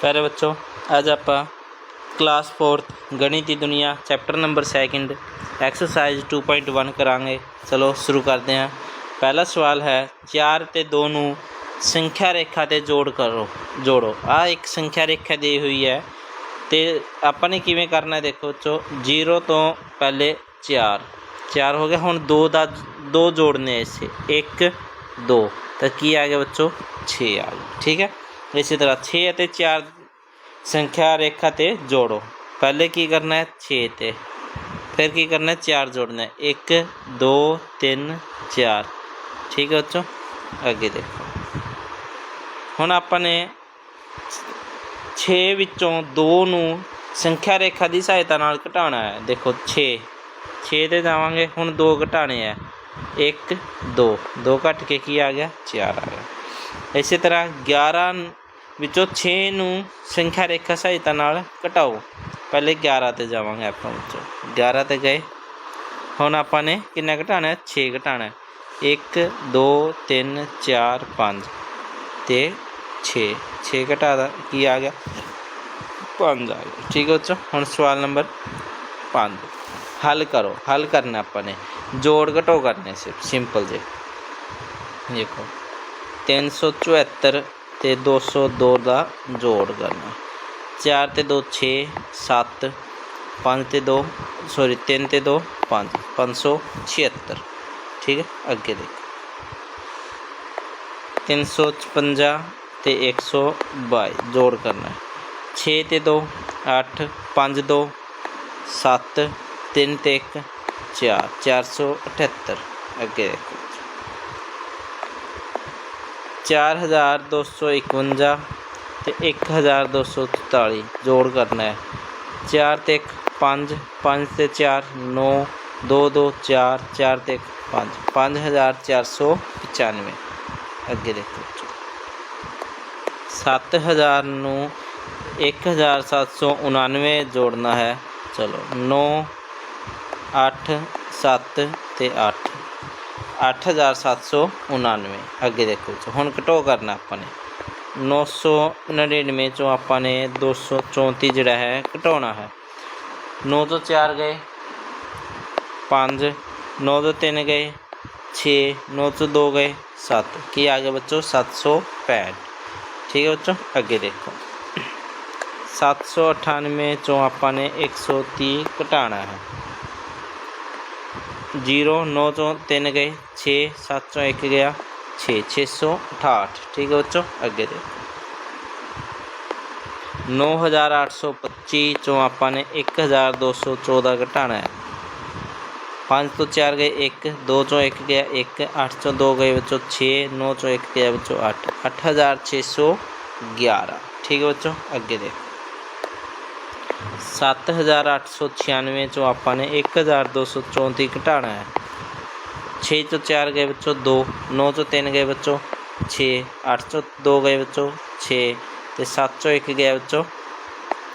ਪਿਆਰੇ ਬੱਚੋ, ਅੱਜ ਆਪਾਂ ਕਲਾਸ 4th ਗਣਿਤ ਦੀ ਦੁਨੀਆ ਚੈਪਟਰ ਨੰਬਰ 2 ਐਕਸਰਸਾਈਜ਼ 2.1 ਕਰਾਂਗੇ। ਚਲੋ, ਸ਼ੁਰੂ ਕਰਦੇ ਹਾਂ। ਪਹਿਲਾ ਸਵਾਲ ਹੈ 4 ਤੇ 2 ਨੂੰ ਸੰਖਿਆ ਰੇਖਾ ਤੇ ਜੋੜ ਕਰੋ, ਜੋੜੋ। ਆ ਇੱਕ ਸੰਖਿਆ ਰੇਖਾ ਦੀ ਹੋਈ ਹੈ। ਤੇ ਆਪਾਂ ਨੇ ਕਿਵੇਂ ਕਰਨਾ ਹੈ, ਦੇਖੋ ਬੱਚੋ 0 ਤੋਂ ਪਹਿਲੇ 4 4 ਹੋ ਗਿਆ ਹੁਣ 2 ਦਾ 2 ਜੋੜਨੇ ਇਸੇ। 1 2 ਤਾਂ ਕੀ ਆ ਗਿਆ ਬੱਚੋ? 6 ਆ ਗਿਆ। ਠੀਕ ਹੈ? ਇਸੇ ਤਰ੍ਹਾਂ 6 ਅਤੇ 4 ਸੰਖਿਆ ਰੇਖਾ ਤੇ ਜੋੜੋ। ਪਹਿਲੇ ਕੀ ਕਰਨਾ ਹੈ? 6 ਤੇ। ਫਿਰ ਕੀ ਕਰਨਾ ਹੈ? 4 ਜੋੜਨਾ ਹੈ। 1 2 3 4 ਠੀਕ ਹੈ ਬੱਚੋ? ਅੱਗੇ ਦੇਖੋ। ਹੁਣ ਆਪਾਂ ਨੇ 6 ਵਿੱਚੋਂ 2 ਨੂੰ ਸੰਖਿਆ ਰੇਖਾ ਦੀ ਸਹਾਇਤਾ ਨਾਲ ਘਟਾਉਣਾ ਹੈ। ਦੇਖੋ 6 6 ਤੇ ਜਾਵਾਂਗੇ। ਹੁਣ 2 ਘਟਾਣੇ ਹੈ। 1 2 2 ਘਟ ਕੇ ਕੀ ਆ ਗਿਆ? 4 ਆ ਗਿਆ। ਇਸੇ ਤਰ੍ਹਾਂ 11 ਵਿੱਚੋਂ 6 ਨੂੰ ਸੰਖਿਆ ਰੇਖਾ ਸਹਾਇਤਾ ਨਾਲ ਘਟਾਓ। ਪਹਿਲੇ 11 ਤੇ ਜਾਵਾਂਗੇ ਆਪਾਂ ਵਿੱਚੋਂ। 11 ਤੇ ਗਏ। ਹੁਣ ਆਪਾਂ ਨੇ ਕਿੰਨਾ ਘਟਾਣਾ ਹੈ? 6 ਘਟਾਣਾ ਹੈ। 1 2 3 4 5 ਤੇ 6 6 ਘਟਾ ਦਾ ਕੀ ਆ ਗਿਆ? 5 ਆ ਗਿਆ। ਠੀਕ ਹੈ ਬੱਚੋ, ਹੁਣ ਸਵਾਲ ਨੰਬਰ 5 ਹੱਲ ਕਰੋ। ਹੱਲ ਕਰਨਾ ਆਪਾਂ ਨੇ। ਜੋੜ ਘਟੋ ਕਰਨੇ ਸਿਰਫ। ਸਿੰਪਲ ਜੇ। ਦੇਖੋ। 374 ਤੇ 202 ਦਾ ਜੋੜ ਕਰਨਾ 4 ਤੇ 2 6 7 5 ਤੇ 2 ਸੌਰੀ 3 ਤੇ 2 5 576 ਠੀਕ ਹੈ ਅੱਗੇ ਦੇਖੋ 355 ਤੇ 122 ਜੋੜ ਕਰਨਾ ਹੈ 6 ਤੇ 2 8 5 2 7 3 ਤੇ 1 4 478 ਅੱਗੇ ਦੇਖੋ 4251 ਤੇ 1244 ਜੋੜ ਕਰਨਾ ਹੈ 4 ਤੇ 1 5 5 ਤੇ 4 9 2 2 4 4 ਤੇ 1 5 5495 ਅੱਗੇ ਦੇਖੋ 7000 ਨੂੰ 1799 ਜੋੜਨਾ ਹੈ ਚਲੋ अठ हज़ार सात सौ उन्नवे। अगे देखो तो, हूँ कटो करना अपने नौ सौ नड़िनवे चो अपने दो सौ चौंती जोड़ा है घटा है। नौ तो चार गए, पाँच। नौ तो तीन गए, छे। नौ तो दो गए सत्त की आ गया बच्चों सत्त सौ पैंठ। ठीक है बच्चों अगे देखो। सत्त सौ अठानवे चो अपने एक सौ तीह घटा है। ਜੀਰੋ 9 ਤੋਂ 3 ਗਏ 6 7 ਚੋਂ 1 ਗਿਆ 6 668 ਠੀਕ ਹੈ ਬੱਚੋ, ਅੱਗੇ ਦੇਖੋ। 9825 ਚੋਂ ਆਪਾਂ ਨੇ 1214 ਘਟਾਉਣਾ ਹੈ। 5 ਤੋਂ 4 ਗਏ 1 2 ਚੋਂ 1 ਗਿਆ 1 8 ਚੋਂ 2 ਗਏ ਵਿੱਚੋਂ 6 9 ਚੋਂ 1 ਗਿਆ ਵਿੱਚੋਂ 8 8611 ਠੀਕ ਹੈ ਬੱਚੋ, ਅੱਗੇ ਦੇਖੋ। 7896 ਚੋਂ ਆਪਾਂ ਨੇ 1234 ਘਟਾਉਣਾ ਹੈ 6 ਤੋਂ 4 ਗਏ ਵਿੱਚੋਂ 2 9 ਤੋਂ 3 ਗਏ ਵਿੱਚੋਂ 6 8 ਚੋਂ 2 ਗਏ ਵਿੱਚੋਂ 6 ਤੇ 7 ਚੋਂ 1 ਗਿਆ ਵਿੱਚੋਂ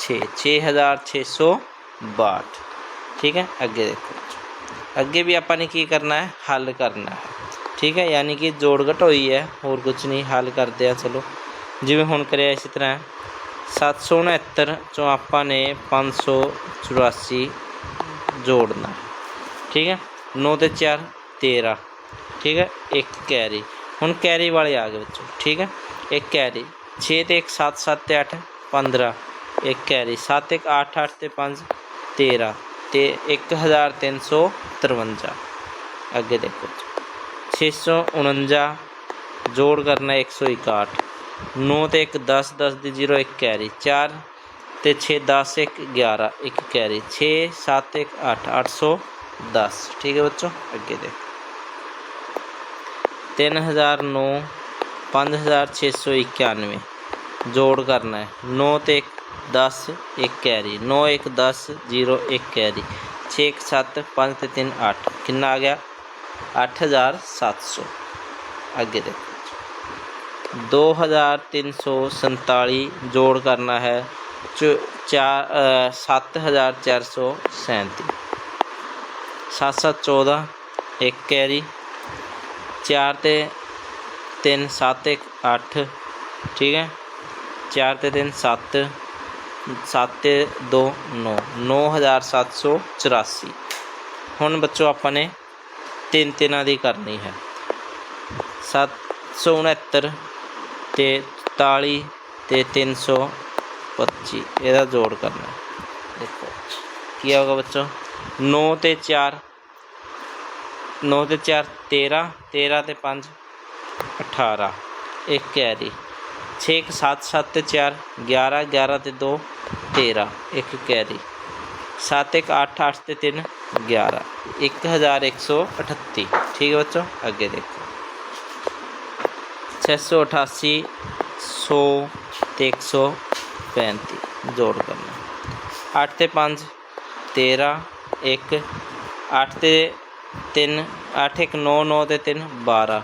6 6662 ਠੀਕ ਹੈ ਅੱਗੇ ਦੇਖੋ ਅੱਗੇ ਵੀ ਆਪਾਂ ਨੇ ਕੀ ਕਰਨਾ ਹੈ ਹੱਲ ਕਰਨਾ ਹੈ ਠੀਕ ਹੈ ਯਾਨੀ ਕਿ ਜੋੜ ਘਟੋਈ ਹੈ ਹੋਰ ਕੁਝ ਨਹੀਂ ਹੱਲ ਕਰਦੇ ਆ ਚਲੋ ਜਿਵੇਂ ਹੁਣ ਕਰਿਆ ਇਸੇ ਤਰ੍ਹਾਂ 769 ਚੋਂ ਆਪਾਂ ਨੇ 584 ਜੋੜਨਾ। ਠੀਕ ਹੈ? 9 ਤੇ 4 13 ਠੀਕ ਹੈ? ਇੱਕ ਕੈਰੀ। ਹੁਣ ਕੈਰੀ ਵਾਲੇ ਆ ਗਏ ਵਿੱਚੋਂ ਠੀਕ ਹੈ? ਇੱਕ ਕੈਰੀ। 6 ਤੇ 1 7 7 ਤੇ 8 15 ਇੱਕ ਕੈਰੀ। 7 1 8 8 ਤੇ 5 13 ਤੇ 1353 ਅੱਗੇ ਦੇਖੋ। 649 ਜੋੜ ਕਰਨਾ 161 9 ਤੇ 1 10 10 ਦੀ 0 1 ਕੈਰੀ 4 ਤੇ 6 10 1 11 1 ਕੈਰੀ 6 7 1 8 810 ਠੀਕ ਹੈ ਬੱਚੋ ਅੱਗੇ ਦੇਖੋ 3009 5691 ਜੋੜ ਕਰਨਾ ਹੈ 9 ਤੇ 1 10 1 ਕੈਰੀ 9 1 10 0 1 ਕੈਰੀ 6 1 7 5 ਤੇ 3 8 ਕਿੰਨਾ ਆ ਦੋ ਹਜ਼ਾਰ ਤਿੰਨ ਸੌ ਸੰਤਾਲੀ ਜੋੜ ਕਰਨਾ ਹੈ ਚ- ਚਾਰ ਸੱਤ ਹਜ਼ਾਰ ਚਾਰ ਸੌ ਸੈਂਤੀ। ਸੱਤ ਸੱਤ 14 ਇੱਕ ਹੈ ਜੀ 4 ਤੇ 3 7 1 8 ਠੀਕ ਹੈ? 4 ਤੇ 3 7 7 ਤੇ 2 9 9784 ਹੁਣ ਬੱਚੋ ਆਪਾਂ ਨੇ ਤਿੰਨ ਤਿੰਨਾਂ ਦੀ ਕਰਨੀ ਹੈ। 769 ਤੇ 44 ਤੇ 325 ਇਹਦਾ ਜੋੜ ਕਰਨਾ। ਦੇਖੋ, ਕੀ ਹੋਗਾ ਬੱਚੋ? 9 ਤੇ 4 9 ਤੇ 4 13 13 ਤੇ 5 18 ਇੱਕ ਕੈਰੀ 6 7 7 ਤੇ 4 11 11 ਤੇ 2 13 ਇੱਕ ਕੈਰੀ 7 1 8 8 ਤੇ 3 11 1138 ਠੀਕ ਹੈ ਬੱਚੋ? ਅੱਗੇ ਦੇਖੋ। छः सौ अठासी, सौ, एक सौ पैंती जोड़ करना। अठ से पाँच, तेरह, एक अठ तीन अठ एक नौ नौ ते तीन, बारह,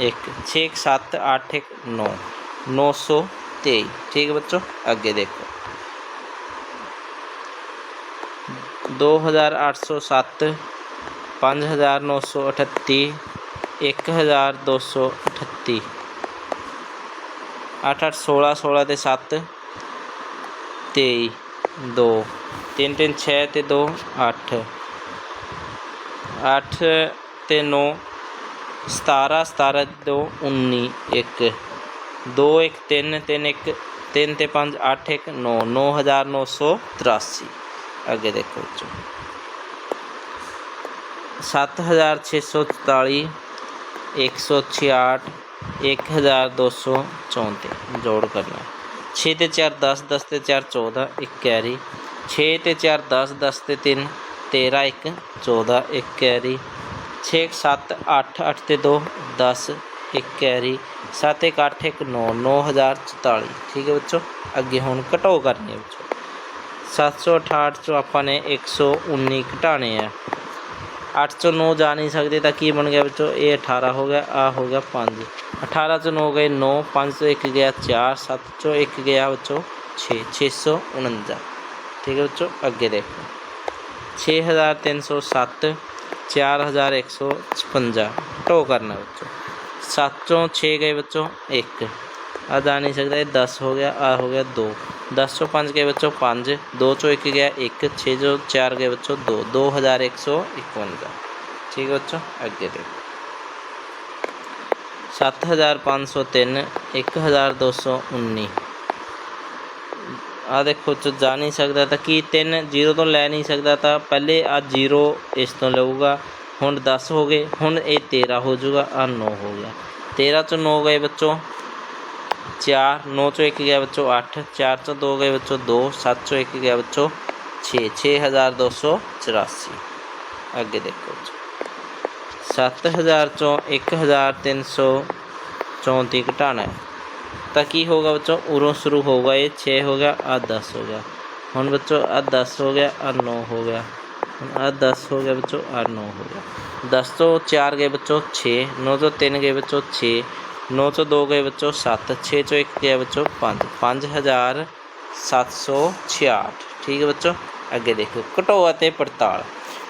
एक, छः एक सत्त अठ एक नौ नौ सौ तेई ठीक है बच्चों, आगे देखो। दो हज़ार आठ सौ सत्त पाँच हज़ार नौ सौ अठत्ती एक हज़ार दो सौ अठत्ती 8 8 16 16 ਤੇ 7 23 2 3 3 6 ਤੇ 2 8 8 ਤੇ 9 17 17 2 19 1 2 1 3 3 1 3 ਤੇ 5 8 1 9 9983 ਅੱਗੇ ਦੇਖੋ ਬੱਚੋ। 7644 166 1234 ਜੋੜ ਕਰਨਾ 6 ਤੇ 4 10 10 ਤੇ 4 14 ਇੱਕ ਕੈਰੀ। 6 ਤੇ 4 10 10 ਤੇ 3 13 1 14 ਇੱਕ ਕੈਰੀ। 6 7 8 8 ਤੇ 2 10 ਇੱਕ ਕੈਰੀ। 7 1 8 1 9 9044 ਠੀਕ ਹੈ ਬੱਚੋ? ਅੱਗੇ ਹੁਣ ਘਟਾਓ ਕਰਨੀ ਹੈ ਬੱਚੋ। 768 ਚੋਂ ਆਪਾਂ ਨੇ 119 ਘਟਾਣੇ ਆ। अठ चो नौ जा नहीं सकते तो की बन गया बच्चों तो ए अठारह हो गया, आ हो गया पाँच। अठारह चो नौ गए नौ, पाँच सौ एक गया चार सत्त चो एक गया बच्चों छः, छे सौ उन्जा। ठीक है बच्चों अगे देखो। छे हज़ार तीन सौ सत्त चार हज़ार एक सौ छपंजा टो करना बच्चों। सत्त चो छः गए बच्चों, एक। आ जा नहीं सकते, दस हो गया, आ हो गया दो। 10 ਚੋਂ 5 ਗਏ ਬੱਚੋ 5 2 ਚੋਂ 1 ਗਿਆ 1 6 ਚੋਂ 4 ਗਏ ਬੱਚੋ 2 2151 ਠੀਕ ਹੈ ਬੱਚੋਂ ਅੱਗੇ ਦੇਖੋ 7503 1219 ਆ ਦੇਖੋ ਚ ਜਾ ਨਹੀਂ ਸਕਦਾ ਤਾਂ ਕੀ 3 0 ਤੋਂ ਲੈ ਨਹੀਂ ਸਕਦਾ ਤਾਂ ਪਹਿਲੇ ਆ 0 ਇਸ ਤੋਂ ਲਊਗਾ ਹੁਣ 10 ਹੋ ਗਏ ਹੁਣ ਇਹ 13 ਹੋ ਜਾਊਗਾ ਆ 9 ਹੋ ਗਿਆ 13 ਚੋਂ 9 ਗਏ ਬੱਚੋ 4 9 ਚੋਂ 1 ਗਿਆ ਬੱਚੋ 8 4 ਚੋਂ 2 ਗਏ ਬੱਚੋ 2 7 ਚੋਂ 1 ਗਿਆ ਬੱਚੋ 6 6284 ਅੱਗੇ ਦੇਖੋ ਸੱਤ ਹਜ਼ਾਰ ਚੋਂ 1334 ਘਟਾਣਾ ਹੈ। ਤਾਂ ਕੀ ਹੋਗਾ ਬੱਚੋ ਉਰੋਂ ਸ਼ੁਰੂ ਹੋਗਾ ਇਹ 6 ਹੋ ਗਿਆ ਆ 10 ਹੋ ਗਿਆ। ਹੁਣ ਬੱਚੋ ਆ 10 ਹੋ ਗਿਆ ਆ 9 ਹੋ ਗਿਆ। ਹੁਣ ਆ 10 ਹੋ ਗਿਆ ਬੱਚੋ ਆ 9 ਹੋ ਗਿਆ। 10 ਤੋਂ 4 ਗਏ ਬੱਚੋ 6 9 ਤੋਂ 3 ਗਏ ਬੱਚੋ 6 9 ਚੋਂ 2 ਗਏ ਬੱਚੋ 7 6 ਚੋਂ 1 ਗਿਆ ਬੱਚੋ 5 5766 ਠੀਕ ਹੈ ਬੱਚੋ? ਅੱਗੇ ਦੇਖੋ, ਘਟੋ ਅਤੇ ਪੜਤਾਲ।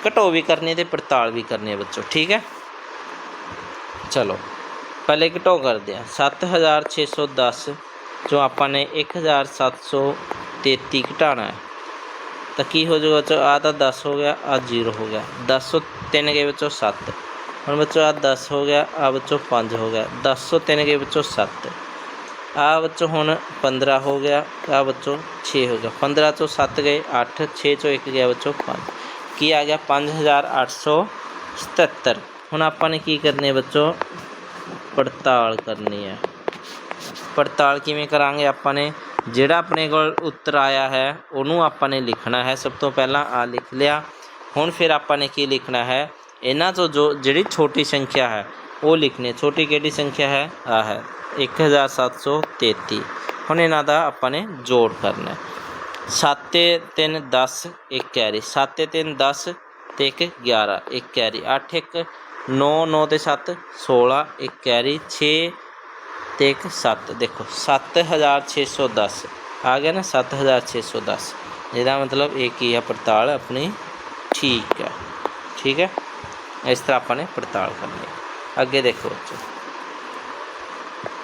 ਘਟੋ ਵੀ ਕਰਨੀ ਤੇ ਪੜਤਾਲ ਵੀ ਕਰਨੀ ਹੈ ਬੱਚੋ, ਠੀਕ ਹੈ? ਚਲੋ, ਪਹਿਲੇ ਘਟੋ ਕਰਦੇ ਆ 7610 ਜੋ ਆਪਾਂ ਨੇ 1733 ਘਟਾਣਾ ਹੈ। ਤਾਂ ਕੀ ਹੋ ਜਾਊਗਾ ਬੱਚੋ? ਆ ਤਾਂ 10 ਹੋ ਗਿਆ ਆ 0 ਹੋ ਗਿਆ। 10 ਤੋਂ 3 ਗਏ ਵਿੱਚੋਂ 7 ਹੁਣ ਬੱਚੋ ਆ 10 ਹੋ ਗਿਆ ਆ ਬੱਚੋ 5 ਹੋ ਗਿਆ 10 ਤੋਂ 3 ਗਏ ਬੱਚੋ 7 ਆ ਬੱਚੋ ਹੁਣ 15 ਹੋ ਗਿਆ ਆ ਬੱਚੋ 6 ਹੋ ਗਿਆ 15 ਤੋਂ 7 ਗਏ 8 6 ਚੋਂ 1 ਗਿਆ ਬੱਚੋ 5 ਕੀ ਆ ਗਿਆ 5877 ਹੁਣ ਆਪਾਂ ਨੇ ਕੀ ਕਰਨੀ ਹੈ ਬੱਚੋ ਪੜਤਾਲ ਕਰਨੀ ਹੈ ਪੜਤਾਲ ਕਿਵੇਂ ਕਰਾਂਗੇ ਆਪਾਂ ਨੇ ਜਿਹੜਾ ਆਪਣੇ ਕੋਲ ਉੱਤਰ ਆਇਆ ਹੈ ਉਹਨੂੰ ਆਪਾਂ ਨੇ ਲਿਖਣਾ ਹੈ ਸਭ ਤੋਂ ਪਹਿਲਾਂ ਆ ਲਿਖ ਲਿਆ ਹੁਣ ਫਿਰ ਆਪਾਂ ਨੇ ਕੀ ਲਿਖਣਾ ਹੈ ਇਹਨਾਂ ਤੋਂ ਜੋ ਜਿਹੜੀ ਛੋਟੀ ਸੰਖਿਆ ਹੈ ਉਹ ਲਿਖਣੀ ਹੈ ਛੋਟੀ ਕਿਹੜੀ ਸੰਖਿਆ ਹੈ ਆ ਹੈ 1733 ਹੁਣ ਇਹਨਾਂ ਦਾ ਆਪਾਂ ਨੇ ਜੋੜ ਕਰਨਾ ਹੈ 7 ਤੇ 3 10 ਇੱਕ ਕੈਰੀ 7 ਤੇ 3 10 ਤੇ 1 11 ਇੱਕ ਕੈਰੀ 8 1 9 9 ਤੇ 7 16 ਇੱਕ ਕੈਰੀ 6 ਤੇ 1 7 ਦੇਖੋ 7610 ਆ ਗਿਆ ਨਾ 7610 ਇਹਦਾ ਮਤਲਬ इस तरह अपने पड़ताल करनी अगे देखो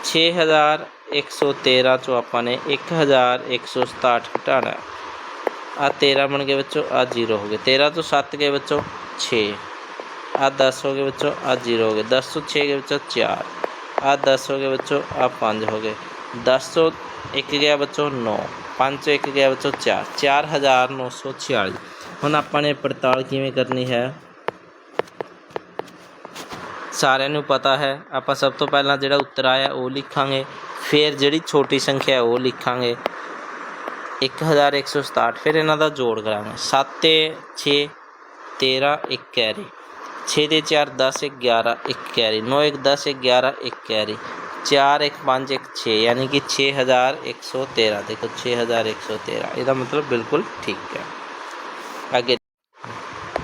छे हज़ार एक सौ तेरह चो अपने एक हज़ार एक सौ सताहठ घटाया आ तेरह बन गए बच्चों, आ ज़ीरो हो गए। तेरह तो सत्त गए बच्चों छः आ दस हो गए बच्चों, आ ज़ीरो हो गए। दस तो सौ छे गए बच्चों, चार। आ दस हो गए बच्चों, आ पाँच हो गए। दस सौ एक गया बच्चों, नौ। पाँच सौ तो एक गया बच्चों, चार। चार हज़ार नौ सौ छियाली हम अपने पड़ताल किमें करनी है? ਸਾਰਿਆਂ ਨੂੰ ਪਤਾ ਹੈ ਆਪਾਂ ਸਭ ਤੋਂ ਪਹਿਲਾਂ ਜਿਹੜਾ ਉੱਤਰ ਆਇਆ ਉਹ ਲਿਖਾਂਗੇ ਫਿਰ ਜਿਹੜੀ ਛੋਟੀ ਸੰਖਿਆ ਹੈ ਉਹ ਲਿਖਾਂਗੇ 1167 ਫਿਰ ਇਹਨਾਂ ਦਾ ਜੋੜ ਕਰਾਂਗੇ 7 ਤੇ 6 13 1 ਕੈਰੀ 6 ਦੇ 4 10 1 11 1 ਕੈਰੀ 9 1 10 1 11 1 ਕੈਰੀ 4 1 5 1 6 यानी कि 6113 देखो 6113 ਇਹਦਾ ਮਤਲਬ ਬਿਲਕੁਲ ਠੀਕ ਹੈ ਅੱਗੇ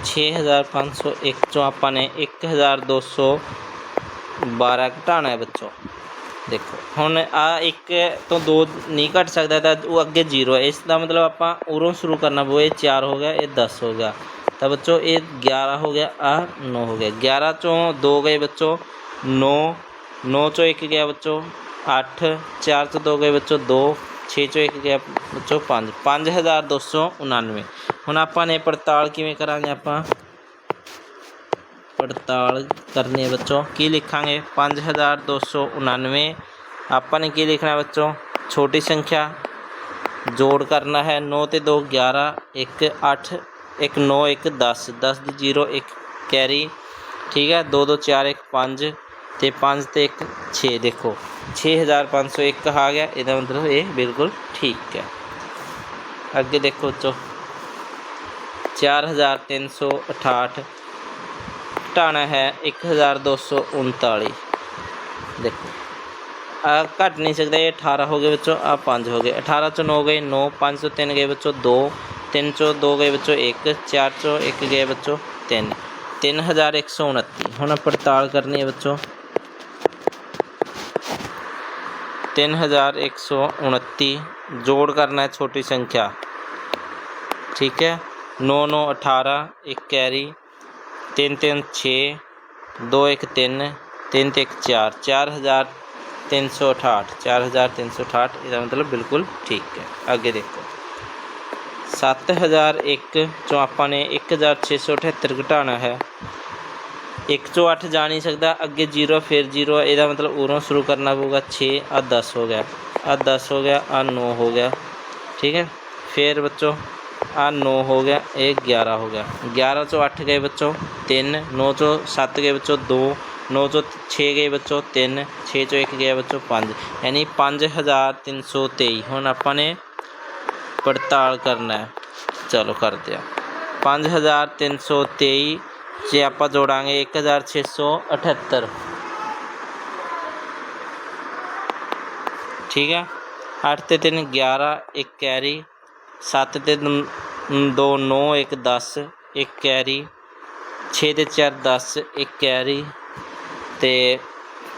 6501 ਚੋਂ ਆਪਾਂ ਨੇ 1212 ਘਟਾਣਾ ਹੈ ਬੱਚੋ ਦੇਖੋ ਹੁਣ ਆ ਇੱਕ ਤੋਂ ਦੋ ਨਹੀਂ ਘਟ ਸਕਦਾ ਤਾਂ ਉਹ ਅੱਗੇ 0 ਹੈ ਇਸ ਦਾ ਮਤਲਬ ਆਪਾਂ ਉਰੋਂ ਸ਼ੁਰੂ ਕਰਨਾ ਪਊ ਇਹ 4 ਹੋ ਗਿਆ ਇਹ 10 ਹੋ ਗਿਆ ਤਾਂ ਬੱਚੋ ਇਹ 11 ਹੋ ਗਿਆ ਆ 9 ਹੋ ਗਿਆ 11 ਚੋਂ 2 ਗਏ ਬੱਚੋ 9 9 ਚੋਂ 1 ਗਿਆ ਬੱਚੋ 8 4 ਚੋਂ 2 ਗਏ ਬੱਚੋ 2 6 ਚੋਂ 1 ਗਿਆ ਬੱਚੋ 5 5299 ਹੁਣ ਆਪਾਂ ਨੇ ਪੜਤਾਲ ਕਿਵੇਂ ਕਰਾਂਗੇ ਆਪਾਂ ਪੜਤਾਲ ਕਰਨੀ ਹੈ ਬੱਚੋ ਕੀ ਲਿਖਾਂਗੇ 5299 ਆਪਾਂ ਨੇ ਕੀ ਲਿਖਣਾ ਹੈ ਬੱਚੋ ਛੋਟੀ ਸੰਖਿਆ ਜੋੜ ਕਰਨਾ ਹੈ 9 ਤੇ 2 11 1 8 1 9 1 10 10 ਦੀ 0 1 ਕੈਰੀ ਠੀਕ ਹੈ 2 2 4 1 5 ਤੇ 5 चार हज़ार तीन सौ अठाठ। घटाना है, एक हज़ार दो सौ उनताली देखो घट नहीं सकते अठारह हो गए बच्चों, आ पाँच हो गए। अठारह चो नौ गए, नौ पाँच सौ तीन गए बच्चों, दो, तीन चो दो गए बच्चों, एक, चार चो एक गए बच्चों, तीन। तीन हज़ार एक सौ उन्ती हूँ पड़ताल करनी है बच्चों। तीन हज़ार एक सौ उन्ती जोड़ करना है छोटी संख्या। ठीक है? नौ नौ अठारह एक कैरी तीन तीन छः दो एक तीन तीन ते एक चार चार हज़ार तीन सौ अठाठ चार हज़ार तीन सौ अठाठ इसका मतलब बिल्कुल ठीक है आगे देखो सत्त हज़ार एक चो ਆਪਾਂ ਨੇ 1678 ਘਟਾਉਣਾ ਹੈ 1 ਚੋਂ 8 ਜਾ ਨਹੀਂ ਸਕਦਾ ਅੱਗੇ 0 ਫਿਰ 0 ਇਹਦਾ ਮਤਲਬ ਉਰੋਂ ਸ਼ੁਰੂ ਕਰਨਾ ਪਊਗਾ 6 ਆ 10 ਹੋ ਗਿਆ ਆ 10 ਹੋ ਗਿਆ ਆ 9 ਹੋ ਗਿਆ ਠੀਕ ਹੈ ਫਿਰ ਬੱਚੋ आ नौ हो गया, एक ग्यारह हो गया। ग्यारह चो अठ गए बच्चों, तीन। नौ चो सत गए बच्चों, दो। नौ चो छः गए बच्चों, तीन। छे चो एक गया बच्चों, पाँच। यानी पाँच हज़ार तीन सौ तेई हूँ अपने पड़ताल करना है। चलो कर दिया पाँच हज़ार तीन सौ तेई से आप जोड़ा एक हज़ार छः सौ अठहत्तर। ठीक है? अठ तीन, ग्यारह, एक कैरी। 7 ਤੇ 2 9 1 10 1 ਕੈਰੀ 6 ਤੇ 4 10 1 ਕੈਰੀ ਤੇ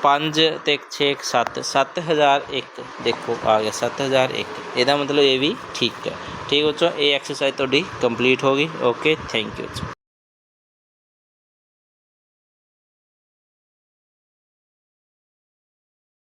5 ਤੇ 6 7 7001 ਦੇਖੋ, ਆ ਗਿਆ 7001 ਇਹਦਾ ਮਤਲਬ ਇਹ ਵੀ ਠੀਕ ਹੈ। ਠੀਕ ਬੱਚੋ, ਇਹ ਐਕਸਰਸਾਈਜ਼ ਤੁਹਾਡੀ ਕੰਪਲੀਟ ਹੋ ਗਈ। Okay thank you